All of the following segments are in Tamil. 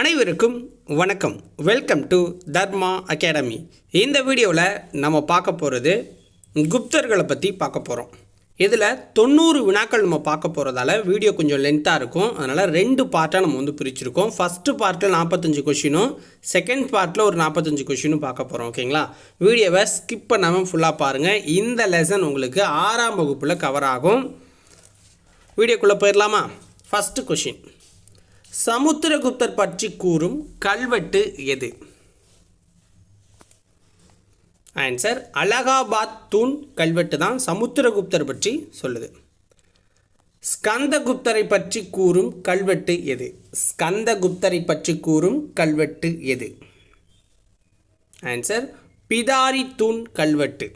அனைவருக்கும் வணக்கம். வெல்கம் டு தர்மா அகாடமி இந்த வீடியோவில் நம்ம பார்க்க போகிறது குப்தர்களை பற்றி பார்க்க போகிறோம் இதில் தொண்ணூறு வினாக்கள் நம்ம பார்க்க போகிறதால வீடியோ கொஞ்சம் லென்த்தாக இருக்கும். அதனால் ரெண்டு பார்ட்டாக நம்ம வந்து பிரிச்சிருக்கோம். ஃபஸ்ட்டு பார்ட்டில் நாற்பத்தஞ்சு கொஷினும் செகண்ட் பார்ட்டில் ஒரு நாற்பத்தஞ்சு கொஷினும் பார்க்க போகிறோம் ஓகேங்களா வீடியோவை ஸ்கிப் பண்ணாமல் ஃபுல்லாக பாருங்கள் இந்த லெசன் உங்களுக்கு ஆறாம் வகுப்பில் கவர் ஆகும். வீடியோக்குள்ளே போயிடலாமா ஃபஸ்ட்டு கொஷின் சமுத்திரகுப்தர் பற்றி கூறும் கல்வெட்டு எது? ஆன்சர் அலகாபாத் தூண் கல்வெட்டு தான் சமுத்திரகுப்தர் பற்றி சொல்லுது. ஸ்கந்தகுப்தரை பற்றி கூறும் கல்வெட்டு எது? ஸ்கந்தகுப்தரை பற்றி கூறும் கல்வெட்டு எது? ஆன்சர் பிதாரி தூண் கல்வெட்டு.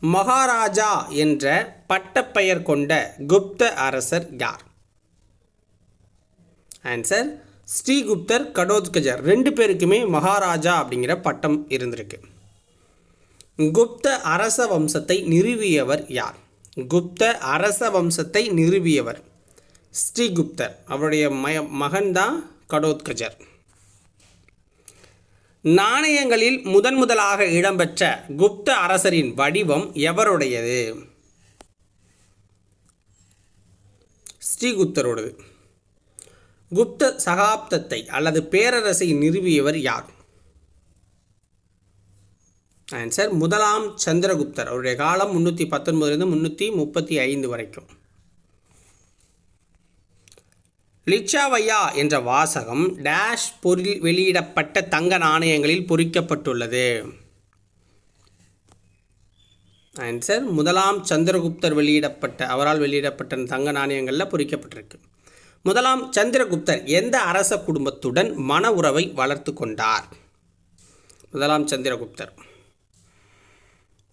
மகாராஜா என்ற பட்டப்பெயர் கொண்ட குப்த அரசர் யார்? ஆன்சர் ஸ்ரீகுப்தர் கடோத்கஜர். ரெண்டு பேருக்குமே மகாராஜா அப்படிங்கிற பட்டம் இருந்திருக்கு. குப்த அரச வம்சத்தை நிறுவியவர் யார்? குப்த அரச வம்சத்தை நிறுவியவர் ஸ்ரீகுப்தர். அவருடைய மய மகன்தான் கடோத்கஜர். நாணயங்களில் முதன் முதலாக இடம்பெற்ற குப்த அரசரின் வடிவம் எவருடையது? ஸ்ரீகுப்தரோடது. குப்த சகாப்தத்தை அல்லது பேரரசை நிறுவியவர் யார்? ஆன்சர் முதலாம் சந்திரகுப்தர். அவருடைய காலம் முந்நூற்றி பத்தொன்பதுலேருந்து முந்நூற்றி முப்பத்தி ஐந்து வரைக்கும். லிச்சாவையா என்ற வாசகம் டேஷ் பொருள் வெளியிடப்பட்ட தங்க நாணயங்களில் பொறிக்கப்பட்டுள்ளது. ஆன்சர் முதலாம் சந்திரகுப்தர் வெளியிடப்பட்ட அவரால் வெளியிடப்பட்ட தங்க நாணயங்களில் பொறிக்கப்பட்டிருக்கு. முதலாம் சந்திரகுப்தர் எந்த அரச குடும்பத்துடன் மன உறவை வளர்த்து கொண்டார்? முதலாம் சந்திரகுப்தர்.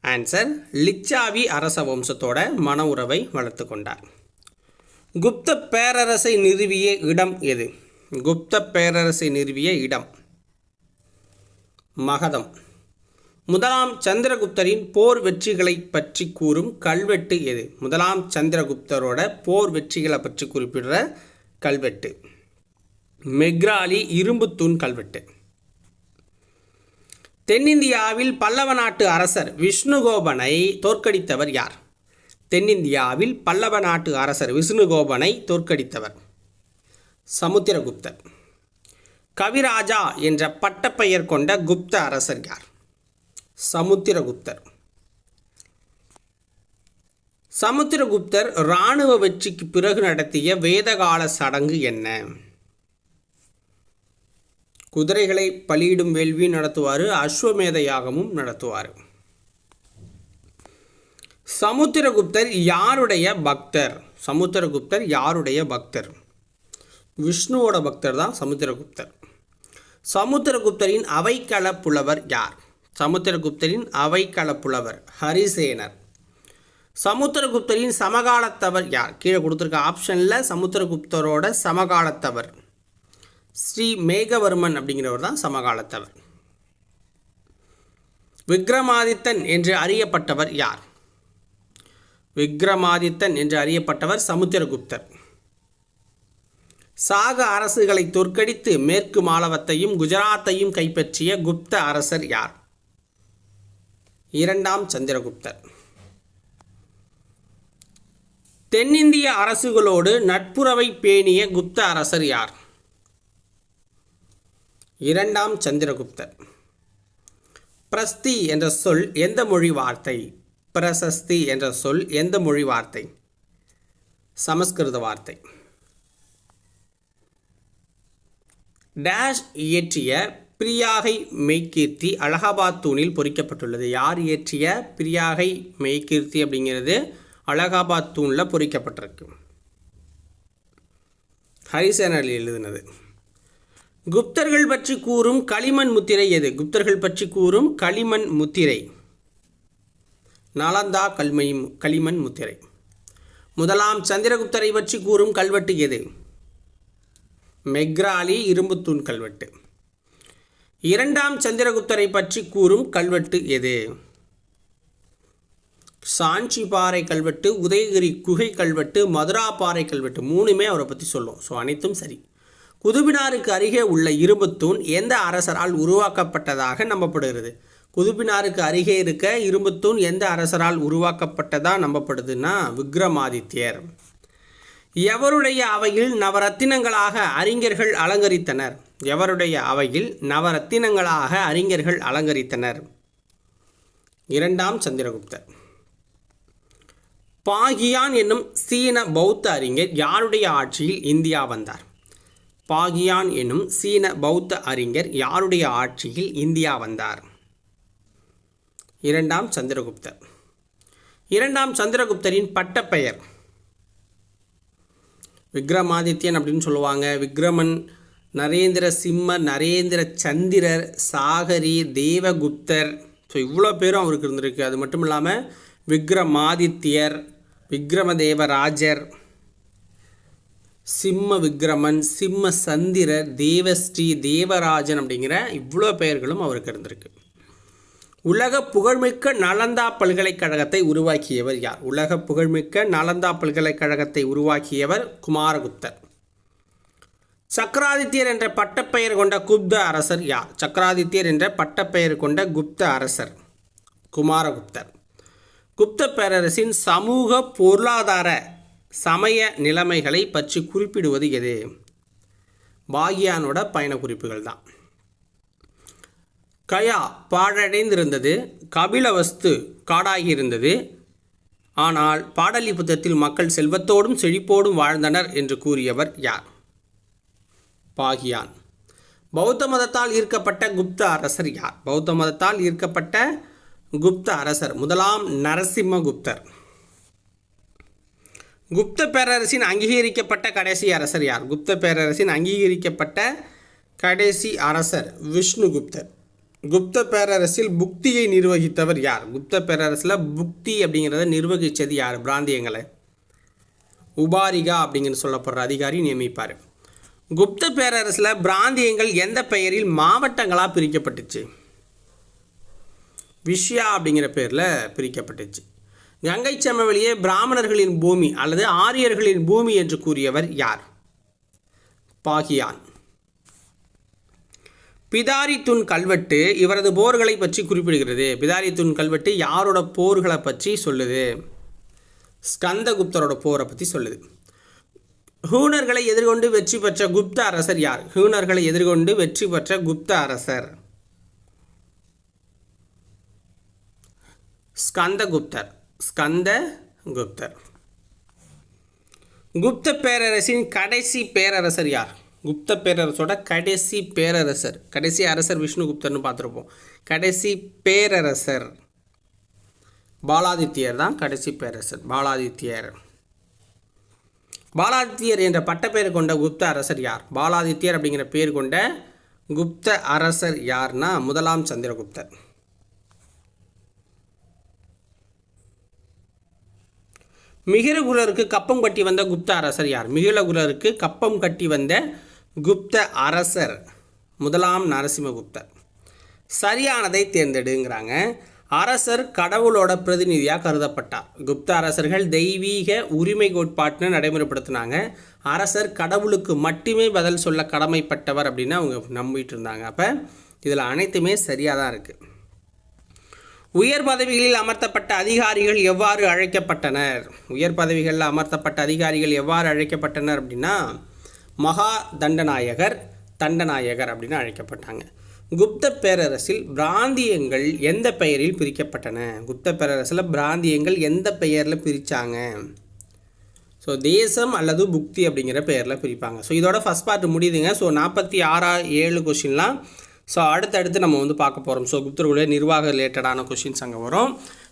ஆன்சர் லிச்சாவி அரச வம்சத்தோட மன உறவை வளர்த்து கொண்டார். குப்த பேரரசை நிறுவிய இடம் எது? குப்த பேரரசை நிறுவிய இடம். மகதம். முதலாம் சந்திரகுப்தரின் போர் வெற்றிகளை பற்றி கூறும் கல்வெட்டு எது? முதலாம் சந்திரகுப்தரோட போர் வெற்றிகளை பற்றி குறிப்பிடுற கல்வெட்டு. மெக்ராலி இரும்புத்தூண் கல்வெட்டு. தென்னிந்தியாவில் பல்லவ நாட்டு அரசர் விஷ்ணுகோபனை தோற்கடித்தவர் யார்? தென்னிந்தியாவில் பல்லவ நாட்டு அரசர் விஷ்ணுகோபனை தோற்கடித்தவர் சமுத்திரகுப்தர். கவிராஜா என்ற பட்டப்பெயர் கொண்ட குப்த அரசர் யார்? சமுத்திரகுப்தர். சமுத்திரகுப்தர் இராணுவ வெற்றிக்கு பிறகு நடத்திய வேதகால சடங்கு என்ன? குதிரைகளை பலியிடும் வேள்வி நடத்துவார் அஸ்வமேத யாகமும் நடத்துவார். சமுத்திரகுப்தர் யாருடைய பக்தர்? சமுத்திரகுப்தர் யாருடைய பக்தர்? விஷ்ணுவோட பக்தர் தான் சமுத்திரகுப்தர். சமுத்திரகுப்தரின் அவைக்கள புலவர் யார்? சமுத்திரகுப்தரின் அவைக்கள புலவர் ஹரிசேனர். சமுத்திரகுப்தரின் சமகாலத்தவர் யார்? கீழே கொடுத்துருக்க ஆப்ஷனில் சமுத்திரகுப்தரோட சமகாலத்தவர். ஸ்ரீ மேகவர்மன் அப்படிங்கிறவர் தான் சமகாலத்தவர். விக்ரமாதித்தன் என்று அறியப்பட்டவர் யார்? விக்ரமாதித்தன் என்று அறியப்பட்டவர் சமுத்திரகுப்தர். சாக அரசுகளை தோற்கடித்து மேற்கு மாலவத்தையும் குஜராத்தையும் கைப்பற்றிய குப்த அரசர் யார்? இரண்டாம் சந்திரகுப்தர். தென்னிந்திய அரசுகளோடு நட்புறவை பேணிய குப்த அரசர் யார்? இரண்டாம் சந்திரகுப்தர். பிரஸ்தி என்ற சொல் எந்த மொழி வார்த்தை? பிரசஸ்தி என்ற சொல் எந்த மொழி வார்த்தை? சமஸ்கிருத வார்த்தை. டேஷ் இயற்றிய பிரியாகை மெய்கீர்த்தி அலகாபாத் தூணில் பொறிக்கப்பட்டுள்ளது. யார் இயற்றிய பிரியாகை மெய்கீர்த்தி அப்படிங்கிறது? அலகாபாத் தூணில் பொறிக்கப்பட்டிருக்கு. ஹரிசேனர் எழுதினது. குப்தர்கள் பற்றி கூறும் களிமண் முத்திரை எது? குப்தர்கள் பற்றி கூறும் களிமண் முத்திரை. நலந்தா கல்மை களிமண் முத்திரை. முதலாம் சந்திரகுப்தரை பற்றி கூறும் கல்வெட்டு எது? மெக்ராலி இரும்புத்தூண் கல்வெட்டு. இரண்டாம் சந்திரகுப்தரை பற்றி கூறும் கல்வெட்டு எது? சாஞ்சி பாறை கல்வெட்டு உதயகிரி குகை கல்வெட்டு மதுரா பாறை கல்வெட்டு மூணுமே அவரை பற்றி சொல்லும். ஸோ அனைத்தும் சரி. குதுபினாருக்கு அருகே உள்ள இரும்புத்தூண் எந்த அரசரால் உருவாக்கப்பட்டதாக நம்பப்படுகிறது? குதுபினாருக்கு அருகே இருக்க இரும்புத்தூண் எந்த அரசரால் உருவாக்கப்பட்டதாக நம்பப்படுதுன்னா விக்ரமாதித்யர். எவருடைய அவையில் நவரத்தினங்களாக அறிஞர்கள் அலங்கரித்தனர்? எவருடைய அவையில் நவரத்தினங்களாக அறிஞர்கள் அலங்கரித்தனர்? இரண்டாம் சந்திரகுப்தர். பாகியான் என்னும் சீன பௌத்த அறிஞர் யாருடைய ஆட்சியில் இந்தியா வந்தார்? பாகியான் என்னும் சீன பௌத்த அறிஞர் யாருடைய ஆட்சியில் இந்தியா வந்தார்? இரண்டாம் சந்திரகுப்தர். இரண்டாம் சந்திரகுப்தரின் பட்டப்பெயர். விக்ரமாதித்யன் அப்படின்னு சொல்லுவாங்க. விக்ரமன் நரேந்திர சிம்ம நரேந்திர சந்திரர் சாகரி தேவகுப்தர். ஸோ இவ்வளோ பேரும் அவருக்கு இருந்திருக்கு. அது மட்டும் இல்லாமல் விக்ரமாதித்யர் விக்ரமதேவராஜர் சிம்ம விக்ரமன் சிம்ம சந்திரர் தேவஸ்ரீ தேவராஜன் அப்படிங்கிற இவ்வளோ பெயர்களும் அவருக்கு இருந்திருக்கு. உலக புகழ்மிக்க நலந்தா பல்கலைக்கழகத்தை உருவாக்கியவர் யார்? உலக புகழ்மிக்க நலந்தா பல்கலைக்கழகத்தை உருவாக்கியவர் குமாரகுப்தர். சக்கராதித்யர் என்ற பட்டப்பெயர் கொண்ட குப்த அரசர் யார்? சக்கராதித்யர் என்ற பட்டப்பெயர் கொண்ட குப்த அரசர் குமாரகுப்தர். குப்த பேரரசின் சமூக பொருளாதார சமய நிலைமைகளை பற்றி குறிப்பிடுவது எது? பாகியானோட பயண குறிப்புகள் தான். கயா பாழடைந்திருந்தது கபிலவஸ்து காடாகியிருந்தது. ஆனால் பாடலிபுத்தத்தில் மக்கள் செல்வத்தோடும் செழிப்போடும் வாழ்ந்தனர் என்று கூறியவர் யார்? பாகியான். பௌத்த மதத்தால் ஈர்க்கப்பட்ட குப்த அரசர் யார்? பௌத்த மதத்தால் ஈர்க்கப்பட்ட குப்த அரசர் முதலாம் நரசிம்மகுப்தர். குப்த பேரரசின் அங்கீகரிக்கப்பட்ட கடைசி அரசர் யார்? குப்த பேரரசின் அங்கீகரிக்கப்பட்ட கடைசி அரசர் விஷ்ணுகுப்தர். குப்த பேரரசில் புக்தியை நிர்வகித்தவர் யார்? குப்த பேரரசில் புக்தி அப்படிங்கிறத நிர்வகித்தது யார்? பிராந்தியங்களை. உபாரிகா அப்படிங்கிற சொல்லப்படுற அதிகாரி நியமிப்பார். குப்த பேரரசில் பிராந்தியங்கள் எந்த பெயரில் மாவட்டங்களாக பிரிக்கப்பட்டுச்சு? விஷ்யா அப்படிங்கிற பேரில் பிரிக்கப்பட்டுச்சு. கங்கை சமவெளியே பிராமணர்களின் பூமி அல்லது ஆரியர்களின் பூமி என்று கூறியவர் யார்? பாகியான். பிதாரித்துன் கல்வெட்டு இவரது போர்களை பற்றி குறிப்பிடுகிறது. பிதாரித்துன் கல்வெட்டு யாரோட போர்களை பற்றி சொல்லுது? ஸ்கந்தகுப்தரோட போரை பற்றி சொல்லுது. ஹூனர்களை எதிர்கொண்டு வெற்றி பெற்ற குப்த அரசர் யார்? ஹூனர்களை எதிர்கொண்டு வெற்றி பெற்ற குப்த அரசர். ஸ்கந்தகுப்தர். ஸ்கந்த குப்தர் குப்த பேரரசின் கடைசி பேரரசர் யார்? குப்த பேரரசோட கடைசி பேரரசர். கடைசி அரசர் விஷ்ணுகுப்தர்னு பார்த்துருப்போம். கடைசி பேரரசர். பாலாதித்யர் தான் கடைசி பேரரசர். பாலாதித்யர். பாலாதித்யர் என்ற பட்டப்பெயர் கொண்ட குப்த அரசர் யார்? பாலாதித்யர் அப்படிங்கிற பேர் கொண்ட குப்த அரசர் யார்னா முதலாம் சந்திரகுப்தர். மிகிரகுலருக்கு கப்பம் கட்டி வந்த குப்த அரசர் யார்? மிகிலகுலருக்கு கப்பம் கட்டி வந்த குப்த அரசர். முதலாம் நரசிம்மகுப்தர். சரியானதை தேர்ந்தெடுங்கிறாங்க. அரசர் கடவுளோட பிரதிநிதியாக கருதப்பட்டார். குப்த அரசர்கள் தெய்வீக உரிமை கோட்பாட்டினை நடைமுறைப்படுத்தினாங்க. அரசர் கடவுளுக்கு மட்டுமே பதில் சொல்ல கடமைப்பட்டவர் அப்படின்னு அவங்க நம்பிட்டு இருந்தாங்க. அப்போ இதில் அனைத்துமே சரியாக தான் இருக்குது உயர் பதவிகளில் அமர்த்தப்பட்ட அதிகாரிகள் எவ்வாறு அழைக்கப்பட்டனர்? உயர் பதவிகளில் அமர்த்தப்பட்ட அதிகாரிகள் எவ்வாறு அழைக்கப்பட்டனர் அப்படின்னா மகா தண்டநாயகர் தண்டநாயகர் அப்படின்னு அழைக்கப்பட்டாங்க. குப்த பேரரசில் பிராந்தியங்கள் எந்த பெயரில் பிரிக்கப்பட்டன? குப்த பேரரசில் பிராந்தியங்கள் எந்த பெயரில் பிரித்தாங்க ஸோ தேசம் அல்லது புக்தி அப்படிங்கிற பெயரில் பிரிப்பாங்க. ஸோ இதோட ஃபஸ்ட் பார்ட் முடியுதுங்க. ஸோ நாற்பத்தி ஆறா ஏழு கொஷின்லாம் ஸோ அடுத்தடுத்து நம்ம வந்து பார்க்க போகிறோம் ஸோ குப்தர்களுடைய நிர்வாக ரிலேட்டடான கொஷின்ஸ் அங்கே வரும்.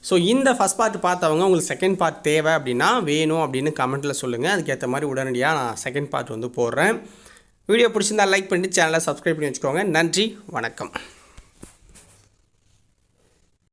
ஸோ இந்த ஃபஸ்ட் பார்ட் பார்த்தவங்க உங்களுக்கு செகண்ட் பார்ட் தேவை அப்படின்னா வேணும் அப்படின்னு கமெண்ட்டில் சொல்லுங்கள் அதுக்கேற்ற மாதிரி உடனடியாக நான் செகண்ட் பார்ட் வந்து போடுறேன். வீடியோ பிடிச்சிருந்தா லைக் பண்ணிட்டு சேனலை சப்ஸ்கிரைப் பண்ணி வச்சுக்கோங்க. நன்றி வணக்கம்.